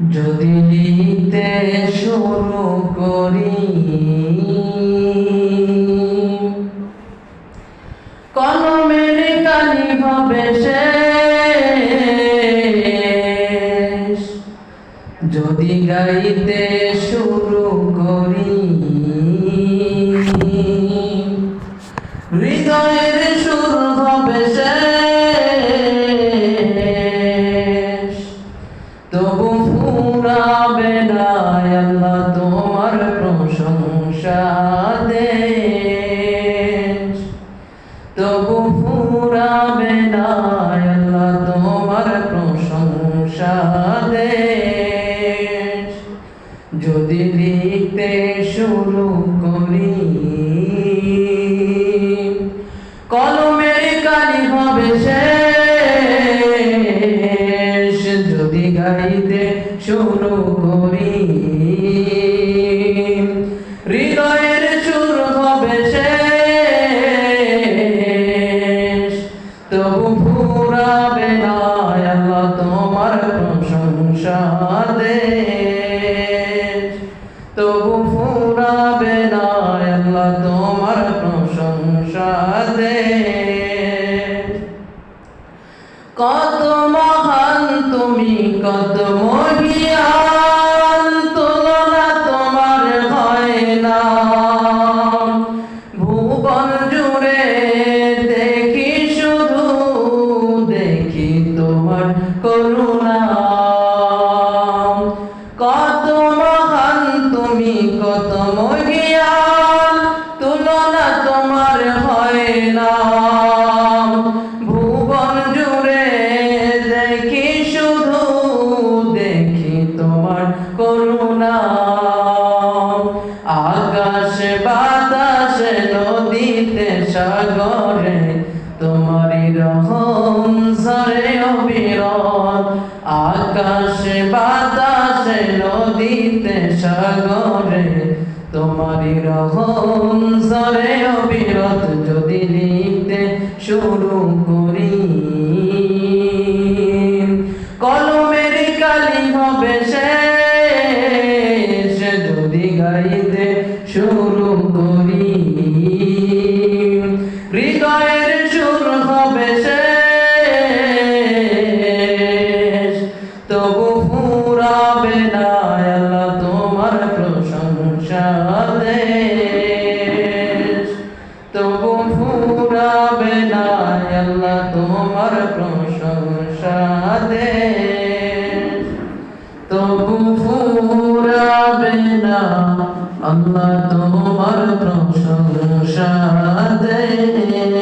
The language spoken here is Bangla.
যদি লিখতে শুরু করি। কলমের কালি হবে যদি গাইতে শুরু করি। হৃদয়ের সুর হবে শেষ। তবু দেশ তবু ফুরাবে না, আল্লাহ তোমার প্রশংসা দেশ। যদি লিখতে শুরু করি, কলমের কালি হবে যদি গাইতে শুরু করি ফুরাবে না তোমার প্রশংসা দে তবু ফুরাবে না আল্লাহ তোমার প্রশংসা দে কত মহান তুমি, কত মহান, তুমি কত মহিয়ান তুলনা তোমার হয় না। ভুবন জুড়ে দেখি শুধু, দেখি তোমার করুণা। আকাশে বাতাসে নদীতে সাগরে, তোমারই রহম সরে অবিরল আকাশে নদীতে সাগরে, তোমারই রহম সরে অবিরত যদি লিখতে শুরু করি। কলমের কালি হবে সে যদি গাইতে শুরু করি। দেশ তবু ফুরাবে না আল্লাহ তোমার প্রশংসা দেশ তবু ফুরাবে না আল্লাহ তোমার প্রশংসা দেশ